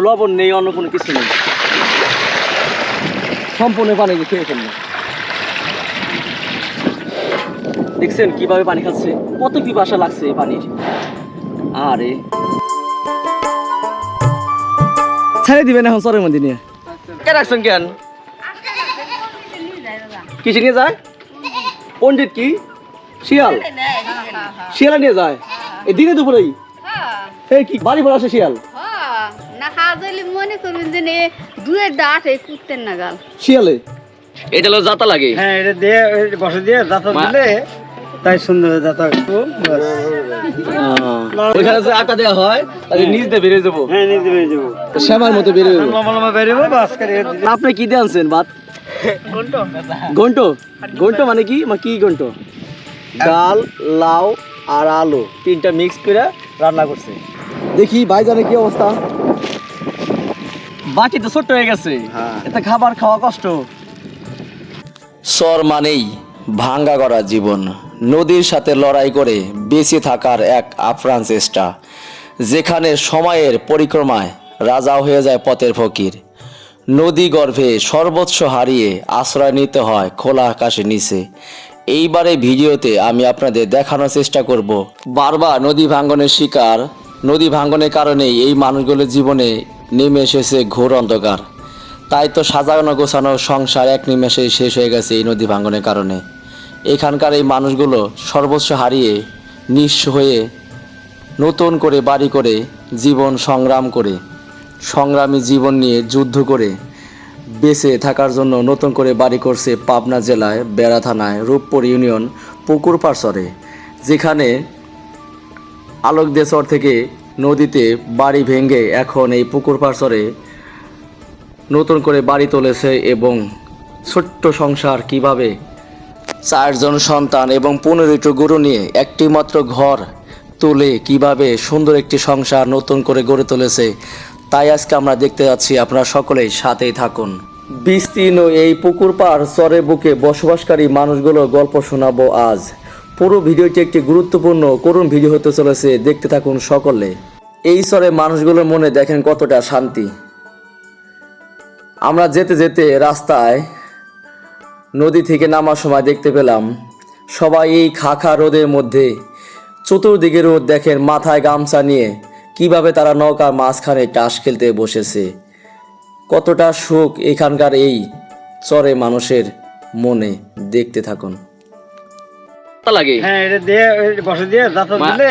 কোনো লবণ নেই অন্য কোনো কিছু নেই। সম্পূর্ণ পানি খেয়ে ফেলল দেখছেন কীভাবে পানি খাচ্ছে? কত পিপাসা লাগছে এই পানির। আরে। ছেড়ে দিবেন এখন সরের মধ্যে নিয়ে। কে রাখছেন কেন? কিসে নিয়ে যায়? পণ্ডিত কি? শিয়াল? শিয়ালা নিয়ে যায়? এই দিনে দুপুরেই? এই কি বাড়ি ভরা আছে শিয়াল? মনে করুন যে নে দুয়ের দাঁত এই কুত্তের নাগাল। শিয়ালে? এটা হলো জাতা লাগে। হ্যাঁ এটা দিয়ে বসে দিয়ে মা- দিলে তাই সুন্দর দাঁতা একটু ওইখানে যে আটা দেওয়া হয় তাহলে নিচ দিয়ে বেরিয়ে যাব। হ্যাঁ নিতে পেরে যাব। শ্যামার মতো বেরিয়ে যাব। লম্বা লম্বা বেরোবো বাস করে আপনি কি দিয়ে আনছেন ভাত? ঘন্টো ঘন্টো। মানে কি? মা কি ঘন্টো? ডাল লাউ আর আলু। তিনটা মিক্স করে রান্না করছে। দেখি ভাইজানের কি অবস্থা? বাকি তো ছোট্ট হয়ে গেছে। হ্যাঁ। এতে খাবার খাওয়া কষ্ট। চর মানেই ভাঙ্গা করা জীবন। নদীর সাথে লড়াই করে বেঁচে থাকার এক আপ্রাণ চেষ্টা। যেখানে সময়ের পরিক্রমায় রাজা হয়ে যায় পথের ফকির। নদী গর্ভে সর্বোচ্চ হারিয়ে আশ্রয় নিতে হয় খোলা আকাশের নিচে। এইবারে ভিডিওতে আমি আপনাদের দেখানোর চেষ্টা করব বারবার নদী ভাঙ্গনের শিকার। নদী ভাঙ্গনের কারণেই এই মানুষগুলোর জীবনে নেমে এসেছে ঘোর অন্ধকার। তাই তো সাজানো গোছানো সংসার এক নিমেষে শেষ হয়ে গেছে এই নদী ভাঙ্গনের কারণে। এখানকার এই মানুষগুলো সর্বস্ব হারিয়ে নিঃস্ব হয়ে নতুন করে বাড়ি করে, জীবন সংগ্রাম করে, সংগ্রামী জীবন নিয়ে যুদ্ধ করে, বেঁচে থাকার জন্য নতুন করে বাড়ি করছে পাবনা জেলায়, বেড়া থানায়, রূপপুর ইউনিয়ন, পুকুর পাড়সরে যেখানে আলোকদেশর থেকে নদীতে বাড়ি ভেঙে এখন এই পুকুর পাড়সরে নতুন করে বাড়ি তুলেছে এবং ছোট্ট সংসার কীভাবে চারজন সন্তান এবং পনেরোটি গরু নিয়ে একটি মাত্র ঘর তুলে কীভাবে সুন্দর একটি সংসার নতুন করে গড়ে তুলেছে, তাই আজকে আমরা দেখতে যাচ্ছি। আপনারা সকলেই সাথেই থাকুন। বিস্তীর্ণ এই পুকুর পাড় চরে বুকে বসবাসকারী মানুষগুলোর গল্প শোনাবো আজ। পুরো ভিডিওটি একটি গুরুত্বপূর্ণ করুণ ভিডিও হতে চলেছে। দেখতে থাকুন সকলে। এই চরে মানুষগুলোর মনে দেখেন কতটা শান্তি। আমরা যেতে যেতে রাস্তায় নদী থেকে নামার সময় দেখতে পেলাম সবাই এই খাখা রোদের মধ্যে চতুর্দিকে রোদ দেখেন মাথায় গামছা নিয়ে কীভাবে তারা নৌকার মাঝখানে টাস খেলতে বসেছে। কতটা সুখ এখানকার এই চরে মানুষের মনে দেখতে থাকুন। লাগে। হ্যাঁ এটা দিয়ে বসে দিয়ে দাঁতা দিলে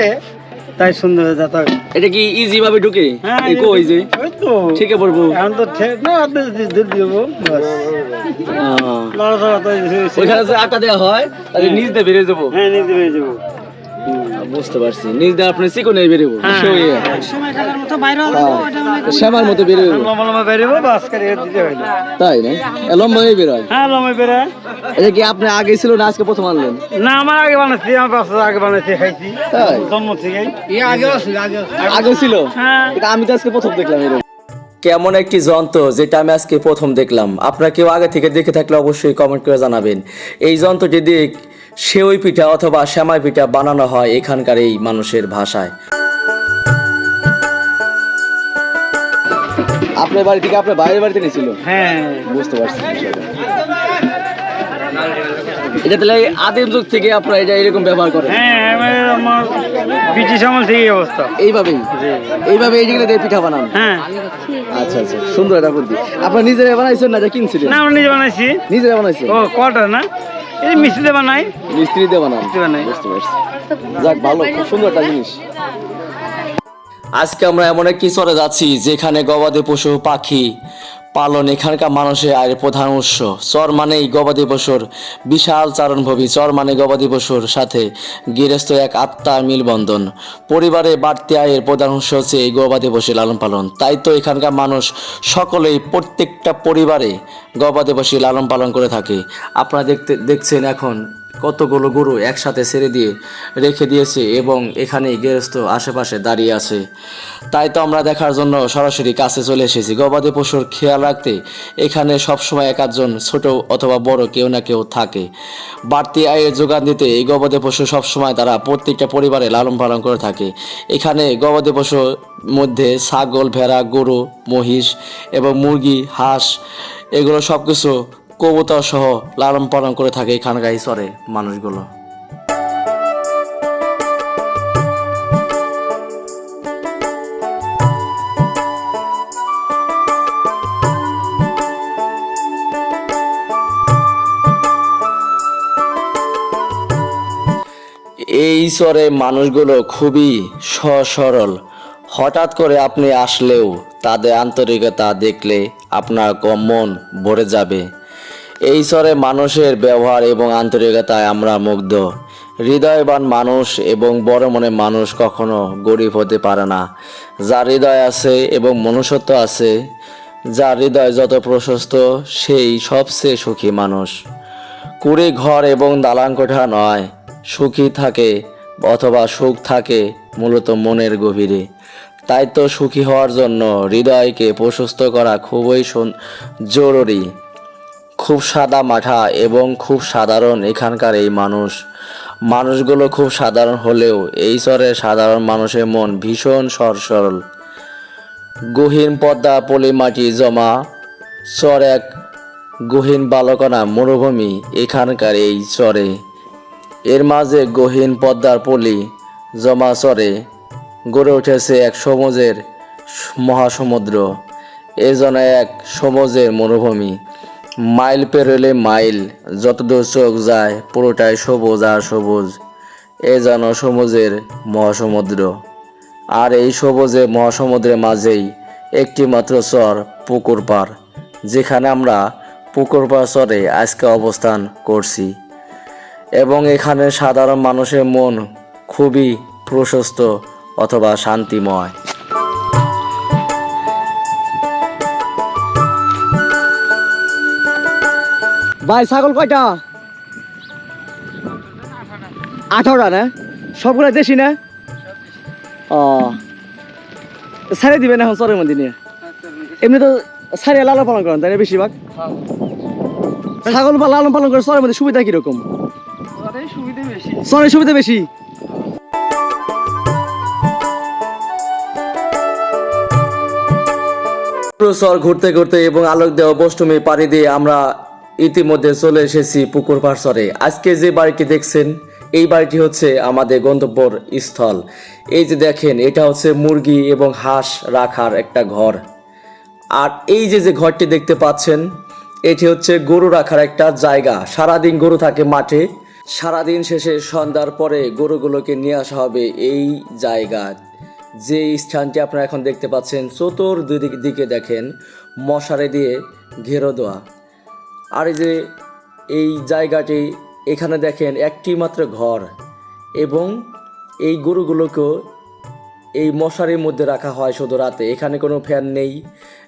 তাই সুন্দর দাঁতা এটা কি ইজি ভাবে ঢুকে? হ্যাঁ এই কই যে? ঠিকই পড়ব এখন তো ঠিক না আপনি দুধ দিব বাস। ওইখানে যে আটা দেওয়া হয় তাহলে নিজ দিয়ে বেরিয়ে যাব। হ্যাঁ নিজ দিয়ে বেরিয়ে যাব। বুঝতে পারছি। নিচ দিয়ে আপনি বেরোবো হ্যাঁ। সময়। কাটার মতো বাইরে শ্যামার মতো বেরোবো লম্বা লম্বা বেরোবো বাস করে দিতে হইল তাই না? লম্বা হয়ে বেরোয়। হ্যাঁ লম্বা বেরোয়। এটা কি আপনি আগে ছিল না আজকে প্রথম আনলেন? না আমার আগে বানাচ্ছি আমার বাচ্চা আগে বানাচ্ছি খাইছি। তাই? জন্ম থেকে আগে আছে আগে আগে ছিল? হ্যাঁ। আমি তো আজকে প্রথম দেখলাম এরকম। কেমন একটি যন্ত্র যেটা আমি আজকে প্রথম দেখলাম? আপনারা কেউ আগে থেকে দেখে থাকলে অবশ্যই কমেন্ট করে জানাবেন। এই যন্ত্রটি দিয়ে সেওই পিঠা অথবা শ্যামাই পিঠা বানানো হয় এখানকার এই মানুষের ভাষায়। আপনার বাড়ি থেকে আপনার বাইরের বাড়িতে নিয়েছিল? হ্যাঁ। বুঝতে পারছি এটা তাহলে আদিম যুগ থেকে আপনারা এটা এরকম ব্যবহার করেন? হ্যাঁ আমার আমার ব্রিটিশ আমল থেকে অবস্থা। এইভাবেই? এইভাবে এই যেগুলো দিয়ে পিঠা বানান? হ্যাঁ। আচ্ছা আচ্ছা সুন্দর এটা বুদ্ধি। আপনার নিজেরা বানাইছেন না এটা কিনছিলেন? না আমরা নিজে বানাইছি। নিজেরা বানাইছি ও কটা না? এই মিস্ত্রিতে বানাই মিস্ত্রি দেবা নাই। মিস্ত্রি বানাই বুঝতে পারছি। যাক ভালো খুব সুন্দর একটা জিনিস। আজকে আমরা এমন একটি চরে যাচ্ছি যেখানে গবাদি পশু পাখি পালন এখানকার মানুষের আয়ের প্রধান উৎস। চর মানেই গবাদি পশুর বিশাল চারণভূমি। চর মানে গবাদি পশুর সাথে গৃহস্থ এক আত্মার মিলবন্ধন। পরিবারে বাড়তি আয়ের প্রধান উৎস হচ্ছে এই গবাদি পশু লালন পালন। তাই তো এখানকার মানুষ সকলেই প্রত্যেকটা পরিবারে গবাদি পশু লালন পালন করে থাকে। আপনারা দেখতে দেখছেন এখন কতগুলো গরু একসাথে ছেড়ে দিয়ে রেখে দিয়েছে এবং এখানেই গৃহস্থ আশেপাশে দাঁড়িয়ে আছে। তাই তো আমরা দেখার জন্য সরাসরি কাছে চলে এসেছি। গবাদি পশুর খেয়াল রাখতে এখানে সবসময় এক আধজন ছোট অথবা বড় কেউ না কেউ থাকে। বাড়তি আয়ের যোগান দিতে এই গবাদি পশু সবসময় তারা প্রত্যেকটা পরিবারে লালন পালন করে থাকে। এখানে গবাদি পশুর মধ্যে ছাগল, ভেড়া, গরু, মহিষ এবং মুরগি, হাঁস, এগুলো সব কিছু কবুতর সহ লালন পালন করে থাকে এই চরে মানুষগুলো। এই চরে মানুষগুলো খুবই সহজ সরল হঠাৎ করে আপনি আসলেও তাদের আন্তরিকতা দেখলে আপনার মন ভরে যাবে। এই চরে মানুষের ব্যবহার এবং আন্তরিকতায় আমরা মুগ্ধ। হৃদয়বান মানুষ এবং বড় মনে মানুষ কখনো গরিব হতে পারে না। যার হৃদয় আছে এবং মনুষ্যত্ব আছে, যার হৃদয় যত প্রশস্ত, সেই সবচেয়ে সুখী মানুষ। কুড়ে ঘর এবং দালান কোঠা নয়, সুখী থাকে অথবা সুখ থাকে মূলত মনের গভীরে। তাই তো সুখী হওয়ার জন্য হৃদয়কে প্রশস্ত করা খুবই জরুরি। খুব সাদা মাঠা এবং খুব সাধারণ এখানকার এই মানুষ। মানুষগুলো খুব সাধারণ হলেও এই চরের সাধারণ মানুষের মন ভীষণ সর সরল গহীন পদ্মা পলি মাটি জমা, চর এক গহীন বালকনা মরুভূমি এখানকার এই চরে। এর মাঝে গহীন পদ্মার পলি জমা চরে, গড়ে উঠেছে এক সমুদ্রের মহাসমুদ্র। এ এক সমুদ্রের মরুভূমি। মাইল পেরোলে মাইল, যতদূর চোখ যায় পুরোটাই সবুজ আর সবুজ। এ যেন সমুদ্রের মহাসমুদ্র। আর এই সবুজে মহাসমুদ্রের মাঝেই একটি মাত্র চর, পুকুর পাড় যেখানে আমরা পুকুর পাড় চরে আজকে অবস্থান করছি। এবং এখানে সাধারণ মানুষের মন খুবই প্রশস্ত অথবা শান্তিময়। ভাই ছাগল কয়টা? আঠারোটা না? সবগুলো দেশি না? ও। ছাড়ে দিবেন এখন চরের মধ্যে নিয়ে? এমনি তো ছাড়িয়ে লালন পালন করেন তাই না বেশিরভাগ? ছাগল বা লালন পালন করে চরের মধ্যে সুবিধা কীরকম? সুবিধা বেশি। চরের সুবিধা বেশি? চর ঘুরতে ঘুরতে এবং আলোক দেওয়া বষ্টমী পাড়ি দিয়ে আমরা ইতিমধ্যে চলে এসেছি পুকুর পাড় চরে আজকে যে বাড়িটি দেখছেন, এই বাড়িটি হচ্ছে আমাদের গন্তব্যর স্থল। এই যে দেখেন, এটা হচ্ছে মুরগি এবং হাঁস রাখার একটা ঘর। আর এই যে যে ঘরটি দেখতে পাচ্ছেন, এটি হচ্ছে গরু রাখার একটা জায়গা। সারাদিন গরু থাকে মাঠে। সারাদিন শেষে সন্ধ্যার পরে গরুগুলোকে নিয়ে আসা হবে এই জায়গা। যে স্থানটি আপনারা এখন দেখতে পাচ্ছেন, চতুর্দিক দিকে দেখেন মশারি দিয়ে ঘেরো দেওয়া। আর এই যে এই জায়গাটি, এখানে দেখেন একটি মাত্র ঘর এবং এই গরুগুলোকেও এই মশারির মধ্যে রাখা হয় শুধু রাতে। এখানে কোনো ফ্যান নেই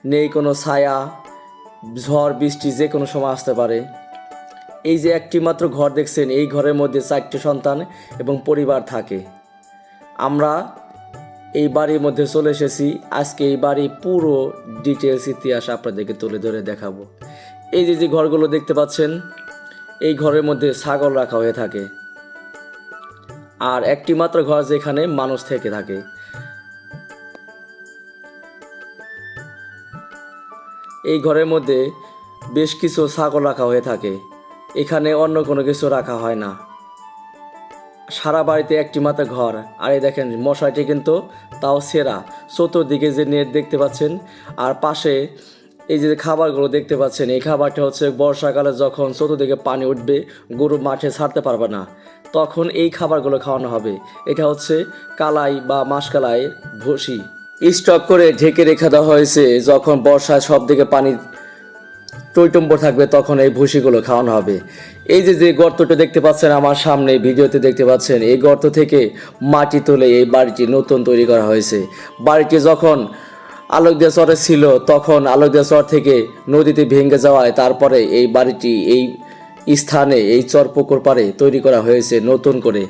নেই কোনো ছায়া, ঝড়, বৃষ্টি, যে কোনো সময় আসতে পারে। এই যে একটি মাত্র ঘর দেখছেন, এই ঘরের মধ্যে চারটি সন্তান এবং পরিবার থাকে। আমরা এই বাড়ির মধ্যে চলে এসেছি। আজকে এই বাড়ি পুরো ডিটেলস ইতিহাস আপনাদেরকে তুলে ধরে দেখাবো। এই যে যে ঘরগুলো দেখতে পাচ্ছেন, এই ঘরের মধ্যে ছাগল রাখা হয়ে থাকে। আর একটি মাত্র ঘর যেখানে মানুষ থেকে থাকে। এই ঘরের মধ্যে বেশ কিছু ছাগল রাখা হয়ে থাকে। এখানে অন্য কোনো কিছু রাখা হয় না। সারা বাড়িতে একটি মাত্র ঘর। আর এই দেখেন মশাইটি কিন্তু তাও সেরা। চতুর্দিকে যে নেট দেখতে পাচ্ছেন, আর পাশে এই যে খাবারগুলো দেখতে পাচ্ছেন, এই খাবারটা হচ্ছে বর্ষাকালে যখন চতুর্দিকে পানি উঠবে, গরু মাঠে ছাড়তে পারবে না। তখন এই খাবারগুলো খাওয়ানো হবে। এটা হচ্ছে কালাই বা মাসকালাই ভুসি। স্টক করে ঢেকে রেখে দেওয়া হয়েছে। যখন বর্ষায় সব দিকে পানি টইটম্বর থাকবে, তখন এই ভুসিগুলো খাওয়ানো হবে। এই যে যে গর্তটা দেখতে পাচ্ছেন আমার সামনে, ভিডিওতে দেখতে পাচ্ছেন, এই গর্ত থেকে মাটি তুলে এই বাড়িটি নতুন তৈরি করা হয়েছে। বাড়িটি যখন আলোকদিয়া চরে ছিল, তখন আলোকদিয়া চর থেকে নদীতে ভেঙে যাওয়ায় তারপরে এই বাড়িটি এই স্থানে এই চর পুকুর পাড়ে তৈরি করা হয়েছে নতুন করে।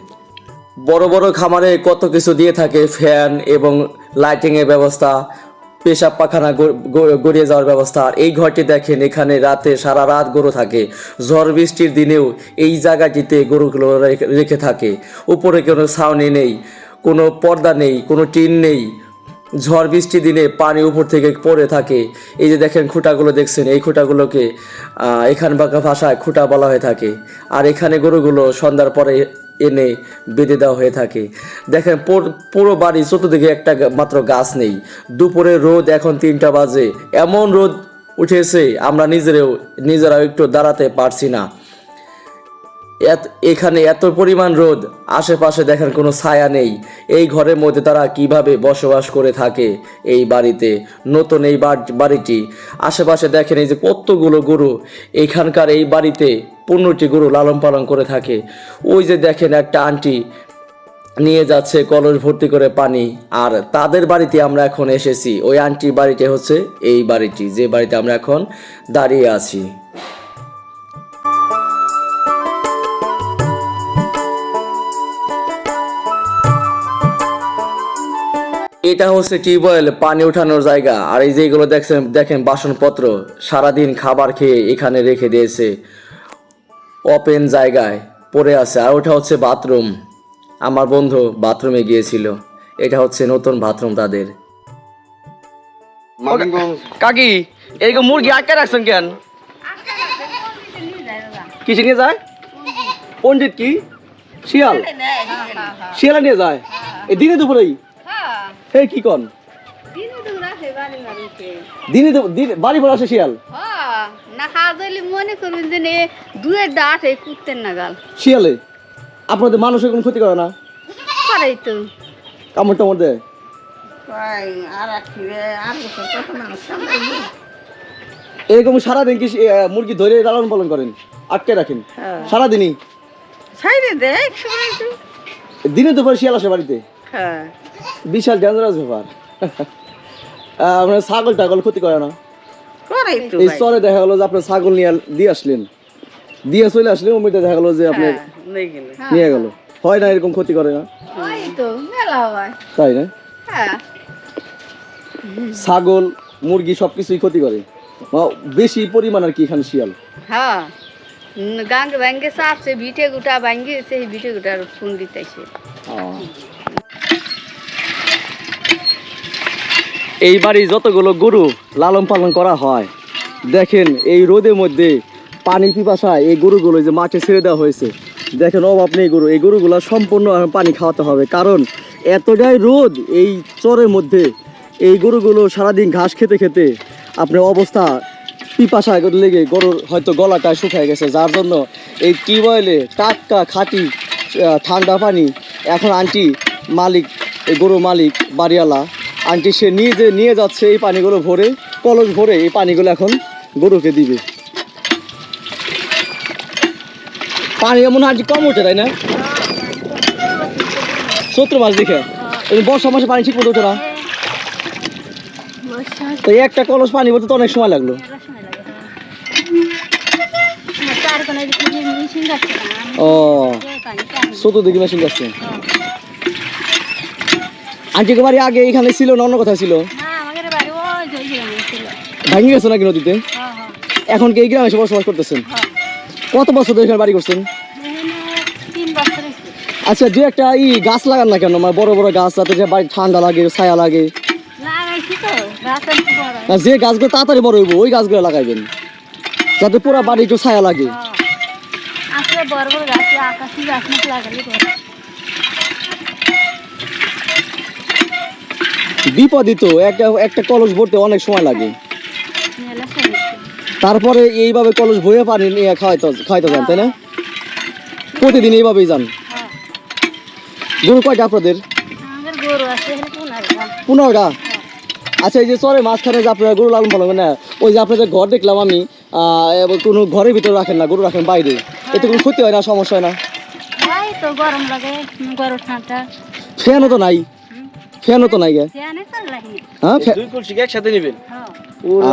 বড় বড় খামারে কত কিছু দিয়ে থাকে, ফ্যান এবং লাইটিং এর ব্যবস্থা, পেশাব পাখানা গড়িয়ে যাওয়ার ব্যবস্থা। এই ঘরটি দেখেন, এখানে রাতে সারা রাত গরু থাকে। ঝড় বৃষ্টির দিনেও এই জায়গাটিতে গরুগুলো রেখে থাকে। উপরে কোনো ছাউনি নেই, কোনো পর্দা নেই, কোনো টিন নেই ঝড় বৃষ্টির দিনে পানি উপর থেকে পড়ে থাকে। এই যে দেখেন খুঁটাগুলো দেখছেন এই খুঁটাগুলোকে আহ, এখানকার ভাষায় খুঁটা বলা হয়ে থাকে। আর এখানে গরুগুলো সন্ধ্যার পরে এনে বেঁধে দেওয়া হয়ে থাকে। দেখেন পুরো বাড়ি চতুর্দিকে একটা মাত্র গাছ নেই। দুপুরে রোদ এখন তিনটা বাজে। এমন রোদ উঠেছে আমরা নিজেরাও নিজেরাও একটু দাঁড়াতে পারছি না। এত, এখানে এত পরিমাণ রোদ, আশেপাশে দেখেন কোনো ছায়া নেই। এই ঘরের মধ্যে তারা কীভাবে বসবাস করে থাকে এই বাড়িতে, নতুন এই বাড়িটি। আশেপাশে দেখেন এই যে কতগুলো গরু, এখানকার এই বাড়িতে পনেরোটি গরু লালন পালন করে থাকে। ওই যে দেখেন একটা আন্টি নিয়ে যাচ্ছে কলস ভর্তি করে পানি, আর তাদের বাড়িতে আমরা এখন এসেছি। ওই আন্টির বাড়িটি হচ্ছে এই বাড়িটি, যে বাড়িতে আমরা এখন দাঁড়িয়ে আছি। এটা হচ্ছে টিউবওয়েল পানি ওঠানোর জায়গা। আর এই যেগুলো দেখছেন দেখেন বাসনপত্র সারাদিন খাবার খেয়ে এখানে রেখে দিয়েছে। ওপেন জায়গায় পড়ে আছে। আর ওটা হচ্ছে বাথরুম আমার বন্ধু বাথরুমে গিয়েছিল। এটা হচ্ছে নতুন বাথরুম তাদের। কাকি এরকম মুরগি আটকে রাখছেন কেন? কিসে নিয়ে যায়? পণ্ডিত কি? শিয়াল? শিয়ালা নিয়ে যায়? এই দিনে দুপুরেই? হ্যাঁ হে কি কন? দিনে তো বাড়ি বাড়িতে দিনে বাড়ি পর আসে শিয়াল? হ্যাঁ না যাইলে মনে করবেন যে নে দুয়ের ডাট এই কুত্তের নাগাল। শিয়ালে আপনাদের মানুষের কোনো ক্ষতি করে না? করেই তো। কামড় টামড় দেয়? এরকম সারাদিন কি মুরগি ধরে লালন পালন করেন? আটকে রাখেন? সারাদিনই? ছাইরে দেখ সবাই দিনে দুপুরে শিয়াল আসে বাড়িতে? হ্যাঁ। বিশাল ডেঞ্জারাস ব্যাপার। আপনার ছাগল টাগল ক্ষতি করে না। এই চরে দেখা গেলো যে আপনার ছাগল নিয়ে দিয়ে আসলেন। দিয়ে চলে আসলেন ওমিতে দেখা গেলো যে আপনি নিয়ে গেল। হয় না এরকম ক্ষতি করে না। হয় তাই না? হ্যাঁ। ছাগল মুরগি সবকিছুই ক্ষতি করে। বেশি পরিমাণ আর কি এখানে শিয়াল। হ্যাঁ। গাঙ্গ ব্যাঙ্গে চাপছে ভিটে গুটা ব্যাঙ্গে সেই ভিটে গুটার ফোন দিতেছে। এই বাড়ি যতগুলো গরু লালন পালন করা হয়, দেখেন এই রোদের মধ্যে পানি পিপাসায় এই গরুগুলো যে মাঠে ছেড়ে দেওয়া হয়েছে। দেখেন অভাব নেই গরু, এই গরুগুলো সম্পূর্ণ পানি খাওয়াতে হবে। কারণ এতটাই রোদ এই চরের মধ্যে, এই গরুগুলো সারাদিন ঘাস খেতে খেতে আপনার অবস্থা পিপাসা লেগে গরুর হয়তো গলাটা শুকিয়ে গেছে। যার জন্য এই টিউবওয়েলে টাটকা খাঁটি ঠান্ডা পানি এখন আন্টি মালিক, এই গরু মালিক, বাড়িওয়ালা আন্টি সে নিজে নিয়ে যাচ্ছে এই পানিগুলো ভরে কলস ভরে এই পানিগুলো এখন গরুকে দিবে। পানি এমন আন্টি কম ওঠে তাই না? চৈত্র মাস দেখে। বর্ষা মাসে পানি ঠিক মতো ওঠে না। তো একটা কলস পানি বলতে তো অনেক সময় লাগল। ও চতুর্দিকে মেশিন যাচ্ছে। আন্টিকে বাড়ি আগে এখানে ছিল না অন্য কোথায় ছিল? ভাঙি গেছে নাকি নদীতে? এখন কি এই গ্রামে এসে বসবাস করতেছেন? কত বছর ধরে এখানে বাড়ি করছেন? আচ্ছা যে একটা ই গাছ লাগান না কেন? মানে বড় বড় গাছ যাতে যে বাড়ি ঠান্ডা লাগে ছায়া লাগে। যে গাছগুলো তাড়াতাড়ি বড় হইব ওই গাছগুলো লাগাইবেন। যাতে পুরো বাড়ি একটু ছায়া লাগে। আসলে বড় বড় গাছ আকাশি গাছ লাগালে বিপদই তো একটা একটা কলস ভরতে অনেক সময় লাগে। তারপরে এইভাবে কলস ভরে পানি নিয়ে খাওয়াইতে খাওয়াইতে যান তাই না? প্রতিদিন এইভাবেই যান। গরু কয়টা আপনাদের? পনেরোটা আচ্ছা এই যে চরে মাঝখানে যে আপনারা গরু লালন পালন না ওই যে আপনাদের ঘর দেখলাম আমি কোনো ঘরের ভিতরে রাখেন না গরু রাখেন বাইরে। এতে কোনো ক্ষতি হয় না সমস্যা হয় না? ফ্যানও তো নাই? ফ্যানও তো নাই গে। ফ্যানে তো লাগে হ্যাঁ দুই কলসি একসাথে নেবেন?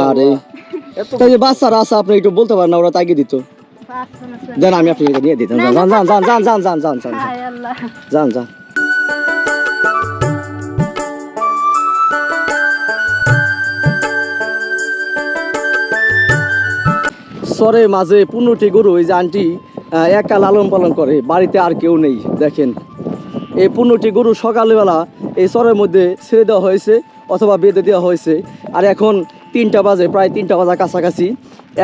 আরে। তাই যে বাচ্চারা আছে আপনি একটু বলতে পারেন না ওরা তাকে দিত। দেন আমি আপনাকে নিয়ে দিতাম যান যান যান যান যান যান যান যান হায় যান যান। সরে মাঝে পনেরোটি গরু ওই যে আন্টি একা লালন পালন করে বাড়িতে আর কেউ নেই দেখেন। এই পনেরোটি গরু সকালবেলা এই সরের মধ্যে ছেড়ে দেওয়া হয়েছে অথবা বেঁধে দেওয়া হয়েছে। আর এখন তিনটা বাজে, প্রায় তিনটা বাজার কাছাকাছি।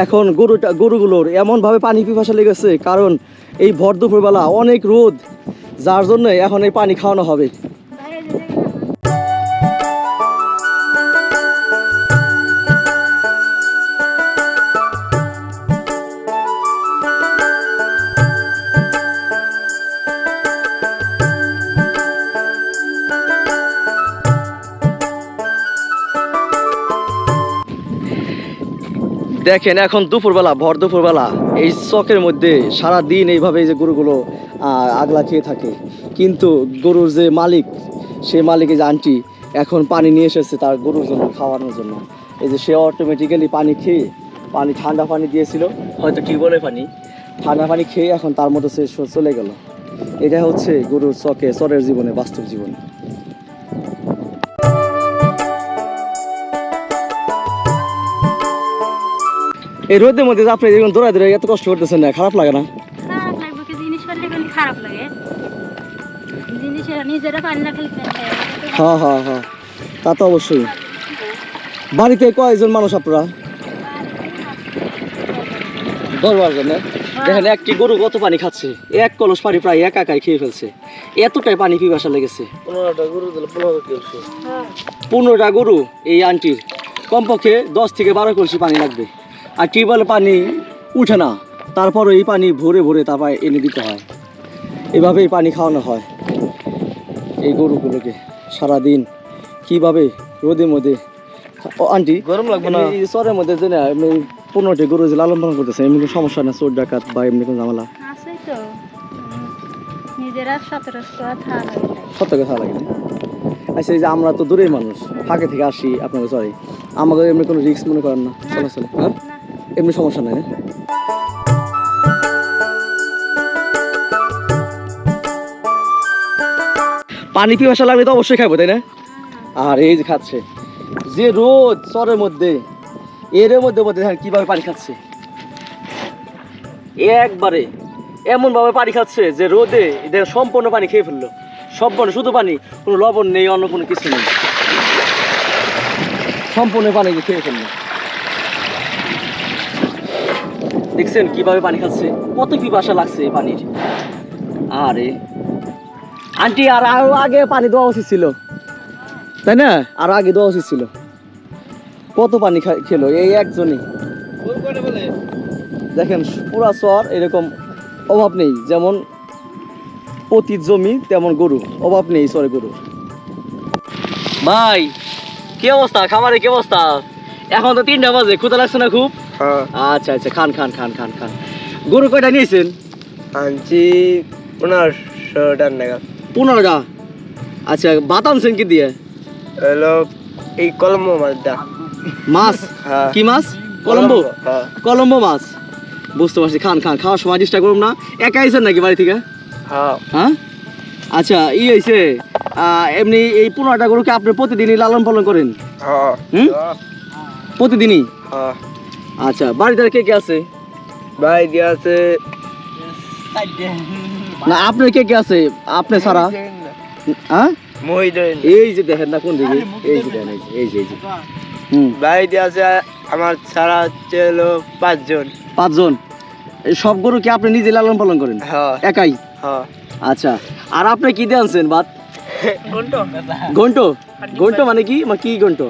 এখন গরুটা, গরুগুলোর এমনভাবে পানি পিপাসা লেগেছে, কারণ এই ভর দুপুরবেলা অনেক রোদ, যার জন্য এখন এই পানি খাওয়ানো হবে। দেখেন এখন দুপুরবেলা, ভর দুপুরবেলা, এই চকের মধ্যে সারা দিন এইভাবে এই যে গরুগুলো আগলা খেয়ে থাকে। কিন্তু গরুর যে মালিক সেই মালিকের যে আন্টি, এখন পানি নিয়ে এসেছে তার গরুর জন্য, খাওয়ানোর জন্য। এই যে সে অটোমেটিক্যালি পানি খেয়ে, পানি, ঠান্ডা পানি দিয়েছিল, হয়তো টিউবওয়েলের পানি। ঠান্ডা পানি খেয়ে এখন তার মতো সে চলে গেল। এটা হচ্ছে গরুর চকে চরের জীবনে, বাস্তব জীবনে। এই রোদের মধ্যে আপনি যেমন দৌড়ায় দৌড়ায় এত কষ্ট করতেছেন না খারাপ লাগে না? খারাপ লাগবে কি জিনিস পারলে কোনো খারাপ লাগে। জিনিসের নিজেরা পানি না খেলে হ্যাঁ হ্যাঁ হ্যাঁ। তা তো অবশ্যই। বাড়িতে কয়জন মানুষ আপনারা? দশ বারো জন দেখেন একটি গরু কত পানি খাচ্ছে? এক কলস পানি প্রায় এক একাই খেয়ে ফেলছে। এতটাই পানি পিপাসা লেগেছে। পনেরোটা গরু এই আন্টির। কমপক্ষে দশ থেকে বারো কলসি পানি লাগবে। আর টিউবওয়েলে পানি উঠে না তারপরও এই পানি ভরে ভরে তারপর এনে দিতে হয়। এভাবেই পানি খাওয়ানো হয়। এই গরুগুলোকে সারাদিন কীভাবে রোদের মধ্যে ও আন্টি গরম লাগবে না? চরের মধ্যে যে না পনেরোটি গরু যে লালন পালন করতেছে এমনি কোনো সমস্যা না? চোর ডাকাত বা এমনি কোনো ঝামেলা? সত্য কথা লাগে। আচ্ছা এই যে আমরা তো দূরের মানুষ ফাঁকে থেকে আসি আপনাদের সরি আমাদের এমনি কোনো রিস্ক মনে করেন না? হ্যাঁ? এমনি সমস্যা নাই। পানি পিপাসা লাগলে তো অবশ্যই খাব, তাই না? আর এই যে খাচ্ছে। যে রোদ চরের মধ্যে, এর মধ্যে মধ্যে দেখেন কীভাবে পানি খাচ্ছে। একবারে এমন ভাবে পানি খাচ্ছে যে রোদে দেখেন সম্পূর্ণ পানি খেয়ে ফেলল। সম্পূর্ণ শুধু পানি, কোনো লবণ নেই, অন্য কোনো কিছু নেই। সম্পূর্ণ পানি খেয়ে ফেলল। দেখছেন কীভাবে পানি খাচ্ছে? কত পিপাসা লাগছে পানির। আরে। আন্টি, আর আরও আগে পানি দেওয়া উচিত ছিল। তাই না? আর আগে দেওয়া উচিত ছিল। কত পানি খেলো? এই একজনই। দেখেন, পুরা চর এরকম অভাব নেই। যেমন পতির জমি, তেমন গরু। অভাব নেই চরে গরু ভাই, কি অবস্থা? খামারে কি অবস্থা? এখন তো তিনটা বাজে। ক্ষুদা লাগছে না খুব? আচ্ছা আচ্ছা খান খান খান খান খান। গরু কয়টা নিয়েছেন? আনছি পনেরোশো টান টাকা পনেরোটা? আচ্ছা ভাত আনছেন কি দিয়ে? হলো এই কলম মাছটা। মাছ? হ্যাঁ। কি মাছ? কলম্বো? হ্যাঁ। কলম্বো মাছ? বুঝতে পারছি। খান খান খাওয়ার সময় চেষ্টা করুন না। একা আইছেন নাকি বাড়ি থেকে? হ্যাঁ। হ্যাঁ? আচ্ছা ই হয়েছে এমনি এই পনেরোটা গরুকে আপনি প্রতিদিনই লালন পালন করেন? হ্যাঁ। হুম? প্রতিদিনই? হ্যাঁ। আচ্ছা বাড়িতে আর কে কে আছে? ভাই দিয়ে আছে না আপনার কে কে আছে? আপনি ছাড়া? হ্যাঁ? মহিদিন এই যে দেখেন না কোন দিকে? এই যে দেখেন এই যে, এই যে। এই হুম। ভাই দিয়ে আছে আমার ছাড়া হচ্ছে হলো পাঁচজন। পাঁচজন। এই সব গরু কি আপনি নিজে লালন পালন করেন? হ্যাঁ একাই? হ্যাঁ আচ্ছা আর আপনি কি দিয়ে আনছেন ভাত? ঘন্ট। ঘন্ট? মানে কি? কি ঘন্ট?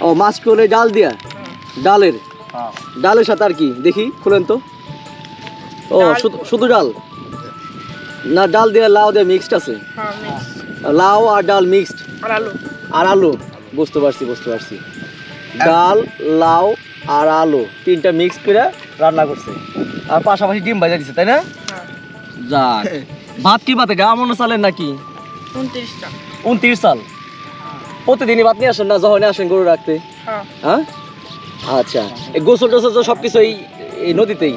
ও মাছ করে ডাল দিয়া? ডালের? ডালের সাথে আর কি? দেখি খুলেন তো। ও শুধু- শুধু ডাল? না ডাল দিয়ে লাউ দিয়ে মিক্সড আছে। লাউ আর ডাল মিক্সড আর আলু। আর আলু? বুঝতে পারছি বুঝতে পারছি। ডাল লাউ আর আলু তিনটা মিক্স করে রান্না করছে। আর পাশাপাশি ডিম ভাজা দিছে তাই না? যাক। ভাত কি ভাত আমন চালের নাকি? উনত্রিশ সাল প্রতিদিনই ভাত নিয়ে আসেন না? যখন আসেন গরু রাখতে? হ্যাঁ? আচ্ছা এই গোসল টোসল তো সব কিছু এই নদীতেই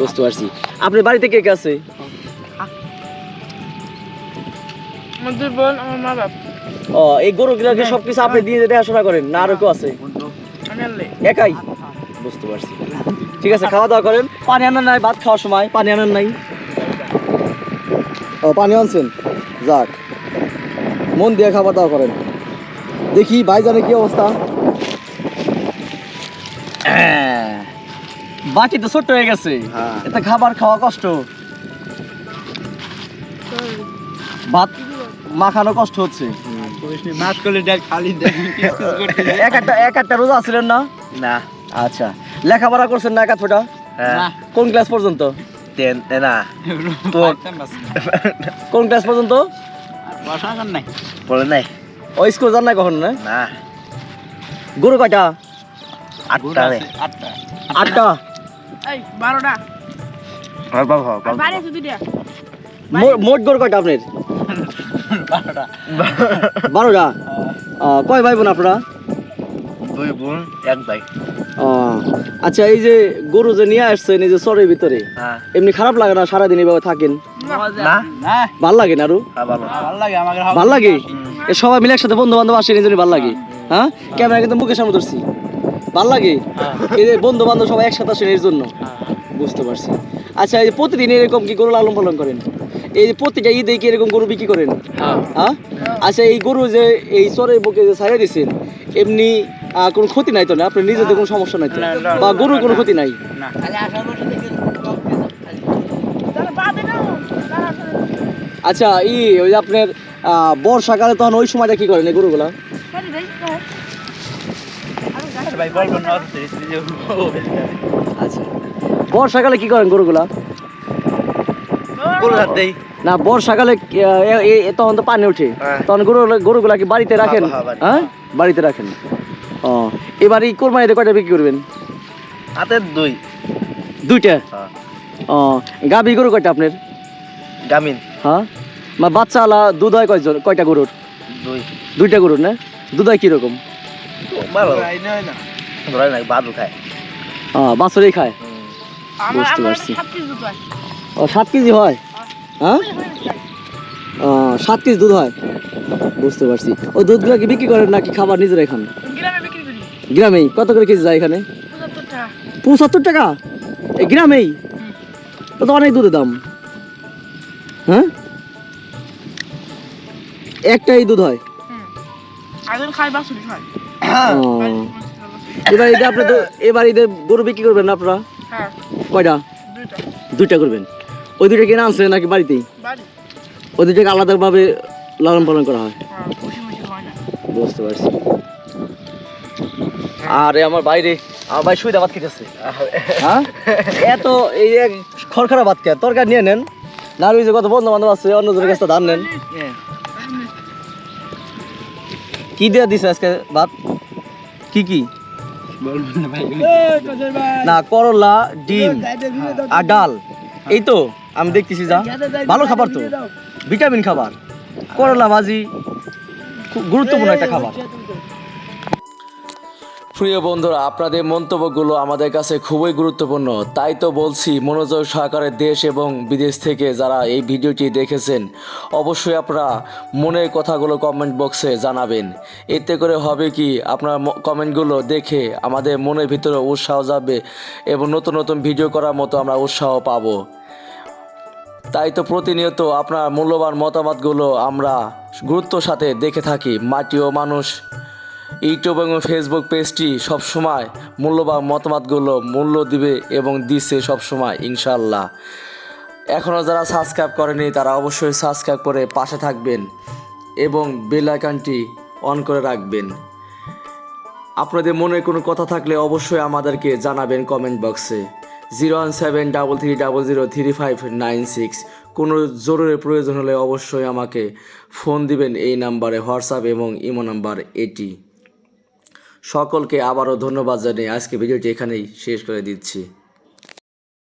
বুঝতে পারছি। আপনার বাড়িতে কে কে আছে? আমার দুই বোন আমার মা বাপ। ও এই গরুগুলাকে সবকিছু আপনি দিয়ে দেখাশোনা করেন না আরও কেউ আছে? একাই? বুঝতে পারছি। ঠিক আছে খাওয়া দাওয়া করেন। পানি আনার নাই ভাত খাওয়ার সময় পানি আনার নাই। ও পানি আনছেন? যাক। মন দিয়ে খাবার দাওয়া করেন। দেখি ভাইজানে কি অবস্থা? বাটি তো ছোট্ট হয়ে গেছে। হ্যাঁ। এতে খাবার খাওয়া কষ্ট। ভাত মাখানো কষ্ট হচ্ছে। মাছ করলে দেখ খালি এক একটা এক একটা রোজা ছিলেন না? না। আচ্ছা। লেখাপড়া করছেন না একা ছোটা? হ্যাঁ। কোন ক্লাস পর্যন্ত? তেন না। কোন ক্লাস পর্যন্ত? বলে নাই? ও স্কুল যান না কখন না? না। গরু কয়টা? আটটা। আটটা? এই বারোটা। আর বাবা বাবা। বাড়ি শুধু দিয়া। মোট গরু কয়টা আপনার? বারোটা। আহ, কয় ভাই বোন আপনারা? দুই বোন এক ভাই। আচ্ছা এই যে গরু যে নিয়ে আসছেন এই যে চরের ভিতরে হ্যাঁ। এমনি খারাপ লাগে না সারাদিন এভাবে থাকেন? ভালো লাগে না আরও? হ্যাঁ ভালো। লাগে এ সবাই মিলে একসাথে বন্ধু বান্ধব আসেন এই জন্য ভালো লাগে। হ্যাঁ? ক্যামেরা কিন্তু মুখের সামনে ধরছি। ভালো লাগে? এই যে বন্ধু বান্ধব সবাই একসাথে আসেন এর জন্য। বুঝতে পারছি। আচ্ছা এই যে প্রতিদিন এরকম কি গরু লালন পালন করেন? এই যে প্রতিটা ঈদে কি এরকম গরু বিক্রি করেন? হ্যাঁ। আচ্ছা এই গরু যে এই চরের বুকে যে ছাড়িয়ে দিচ্ছেন এমনি আহ, কোনো ক্ষতি নাই তো না? আপনার নিজেদের কোনো সমস্যা নাই তো? বা গরুর কোনো ক্ষতি নাই? আচ্ছা ই ওই আপনার আহ, বর্ষাকালে তখন ওই সময়টা কি করেন এই গরুগুলা? ভাই বলব না আচ্ছা। বর্ষাকালে কি করেন গরুগুলা? হাত দেই। না বর্ষাকালে তখন তো পানি ওঠে। হ্যাঁ। তখন গরু গরুগুলা কি বাড়িতে রাখেন? হ্যাঁ, বাড়িতে। রাখেন। ও এবার কোরবানিতে কয়টা বিক্রি করবেন? হাতের দুই। দুইটা? হ্যাঁ। ও গাভী গরু কয়টা আপনার? গামিন। হ্যাঁ? মা বাচ্চা আলা দুধ হয় কয়জন কয়টা গরুর? দুই। দুইটা গরুর না? দুধ হয় কীরকম? ভালো ধরাই না। বাদু খায়। হ্যাঁ বাছরেই খায়। বুঝতে পারছি। ও সাত কেজি হয়? হ্যাঁ ও সাত কেজি দুধ হয়? বুঝতে পারছি। ও দুধগুলো কি বিক্রি করেন নাকি খাবার নিজেরাই খান? গ্রামে বিক্রি করি। গ্রামেই? কত করে কেজি যায় এখানে? পঁচাত্তর টাকা। টাকা? এই গ্রামেই? তো তো অনেক দুধের দাম। হ্যাঁ? একটাই দুধ হয়। ও। এবার ঈদে আপনি তো এবার ঈদে গরু বিক্রি করবেন আপনারা? হ্যাঁ। কয়টা? দুইটা। দুইটা করবেন। ওই দুইটা কিনে আনছেন নাকি বাড়িতেই? বাড়ি। ওই দুইটাকে আলাদাভাবে লালন পালন করা হয়? হ্যাঁ হয় বুঝতে পারছি। আরে আমার বাইরে আমার ভাই সুবিধা ভাত খেতেছে। হ্যাঁ? এত এই এক খড়খড়া ভাত খেয়ে তরকারি নিয়ে নেন। না ওই যে কত বন্ধু বান্ধব আছে অন্য জনের কাছে ধান নেন। কি দিয়ে দিছে আজকে ভাত? কি কি? না, করলা, ডিম আর ডাল। এই তো, আমি দেখতেছি, যা। ভালো খাবার তো। ভিটামিন খাবার। করলা ভাজি, খুব গুরুত্বপূর্ণ একটা খাবার। প্রিয় বন্ধুরা, আপনাদের মন্তব্যগুলো আমাদের কাছে খুবই গুরুত্বপূর্ণ। তাই তো বলছি, মনোযোগ সহকারে দেশ এবং বিদেশ থেকে যারা এই ভিডিওটি দেখেছেন, অবশ্যই আপনারা মনের কথাগুলো কমেন্ট বক্সে জানাবেন। এতে করে হবে কি, আপনার কমেন্টগুলো দেখে আমাদের মনের ভিতরে উৎসাহ যাবে এবং নতুন নতুন ভিডিও করার মতো আমরা উৎসাহ পাবো। তাই তো প্রতিনিয়ত আপনার মূল্যবান মতামতগুলো আমরা গুরুত্বর সাথে দেখে থাকি। মাটি ও মানুষ ইউটিউব এবং ফেসবুক পেজটি সবসময় মূল্যবান মতামতগুলো মূল্য দিবে এবং দিচ্ছে সবসময় ইনশাল্লাহ এখনও যারা সাবস্ক্রাইব করেনি, তারা অবশ্যই সাবস্ক্রাইব করে পাশে থাকবেন এবং বেল আইকনটি অন করে রাখবেন। আপনাদের মনে কোনো কথা থাকলে অবশ্যই আমাদেরকে জানাবেন কমেন্ট বক্সে zero one seven double three double zero three five nine six কোনো জরুরি প্রয়োজন হলে অবশ্যই আমাকে ফোন দিবেন এই নাম্বারে হোয়াটসঅ্যাপ এবং ইমো নাম্বার এটি। সকলকে আবারও ধন্যবাদ জানিয়ে আজকে ভিডিওটি এখানেই শেষ করে দিচ্ছি।